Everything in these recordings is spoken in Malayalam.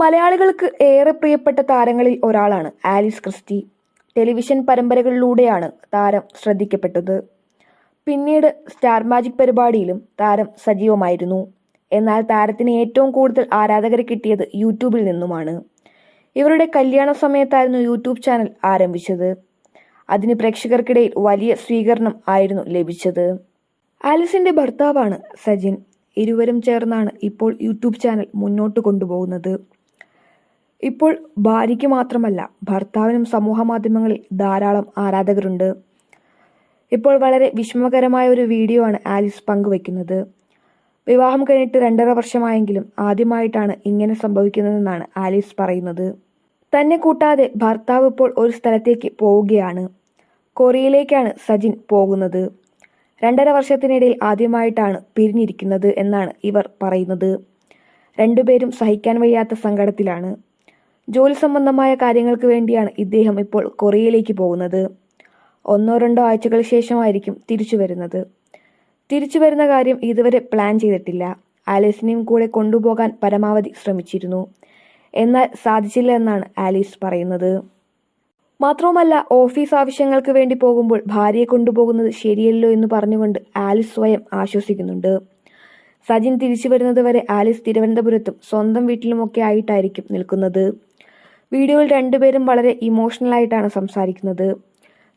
മലയാളികൾക്ക് ഏറെ പ്രിയപ്പെട്ട താരങ്ങളിൽ ഒരാളാണ് ആലിസ് ക്രിസ്റ്റി. ടെലിവിഷൻ പരമ്പരകളിലൂടെയാണ് താരം ശ്രദ്ധിക്കപ്പെട്ടത്. പിന്നീട് സ്റ്റാർ മാജിക് പരിപാടിയിലും താരം സജീവമായിരുന്നു. എന്നാൽ താരത്തിന് ഏറ്റവും കൂടുതൽ ആരാധകരെ കിട്ടിയത് യൂട്യൂബിൽ നിന്നുമാണ്. ഇവരുടെ കല്യാണ സമയത്തായിരുന്നു യൂട്യൂബ് ചാനൽ ആരംഭിച്ചത്. അതിന് പ്രേക്ഷകർക്കിടയിൽ വലിയ സ്വീകരണം ആയിരുന്നു ലഭിച്ചത്. ആലിസിന്റെ ഭർത്താവാണ് സജിൻ. ഇരുവരും ചേർന്നാണ് ഇപ്പോൾ യൂട്യൂബ് ചാനൽ മുന്നോട്ട് കൊണ്ടുപോകുന്നത്. ഇപ്പോൾ ഭാര്യയ്ക്ക് മാത്രമല്ല ഭർത്താവിനും സമൂഹ മാധ്യമങ്ങളിൽ ധാരാളം ആരാധകരുണ്ട്. ഇപ്പോൾ വളരെ വിഷമകരമായ ഒരു വീഡിയോ ആണ് ആലിസ് പങ്കുവെക്കുന്നത്. വിവാഹം കഴിഞ്ഞിട്ട് രണ്ടര വർഷമായെങ്കിലും ആദ്യമായിട്ടാണ് ഇങ്ങനെ സംഭവിക്കുന്നതെന്നാണ് ആലിസ് പറയുന്നത്. തന്നെ കൂട്ടാതെ ഭർത്താവ് ഇപ്പോൾ ഒരു സ്ഥലത്തേക്ക് പോവുകയാണ്. കൊറിയയിലേക്കാണ് സജിൻ പോകുന്നത്. രണ്ടര വർഷത്തിനിടയിൽ ആദ്യമായിട്ടാണ് പിരിഞ്ഞിരിക്കുന്നത് എന്നാണ് ഇവർ പറയുന്നത്. രണ്ടുപേരും സഹിക്കാൻ വയ്യാത്ത സങ്കടത്തിലാണ്. ജോലി സംബന്ധമായ കാര്യങ്ങൾക്ക് വേണ്ടിയാണ് ഇദ്ദേഹം ഇപ്പോൾ കൊറിയയിലേക്ക് പോകുന്നത്. ഒന്നോ രണ്ടോ ആഴ്ചകൾ ശേഷമായിരിക്കും തിരിച്ചു വരുന്നത്. തിരിച്ചു വരുന്ന കാര്യം ഇതുവരെ പ്ലാൻ ചെയ്തിട്ടില്ല. ആലീസിനെയും കൂടെ കൊണ്ടുപോകാൻ പരമാവധി ശ്രമിച്ചിരുന്നു. എന്നാൽ സാധിച്ചില്ല എന്നാണ് ആലീസ് പറയുന്നത്. മാത്രവുമല്ല ഓഫീസ് ആവശ്യങ്ങൾക്ക് വേണ്ടി പോകുമ്പോൾ ഭാര്യയെ കൊണ്ടുപോകുന്നത് ശരിയല്ലോ എന്ന് പറഞ്ഞുകൊണ്ട് ആലീസ് സ്വയം ആശ്വസിക്കുന്നുണ്ട്. സജിൻ തിരിച്ചു വരുന്നത് വരെ ആലീസ് തിരുവനന്തപുരത്തും സ്വന്തം വീട്ടിലുമൊക്കെ ആയിട്ടായിരിക്കും നിൽക്കുന്നത്. വീഡിയോയിൽ രണ്ടുപേരും വളരെ ഇമോഷണൽ ആയിട്ടാണ് സംസാരിക്കുന്നത്.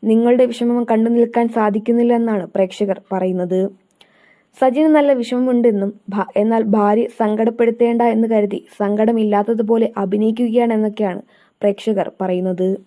നിങ്ങളുടെ വിഷമം കണ്ടു നിൽക്കാൻ സാധിക്കുന്നില്ല എന്നാണ് പ്രേക്ഷകർ പറയുന്നത്. സജിന് നല്ല വിഷമമുണ്ടെന്നും എന്നാൽ ഭാര്യ സങ്കടപ്പെടുത്തേണ്ട എന്ന് കരുതി സങ്കടമില്ലാത്തതുപോലെ അഭിനയിക്കുകയാണെന്നൊക്കെയാണ് പ്രേക്ഷകർ പറയുന്നത്.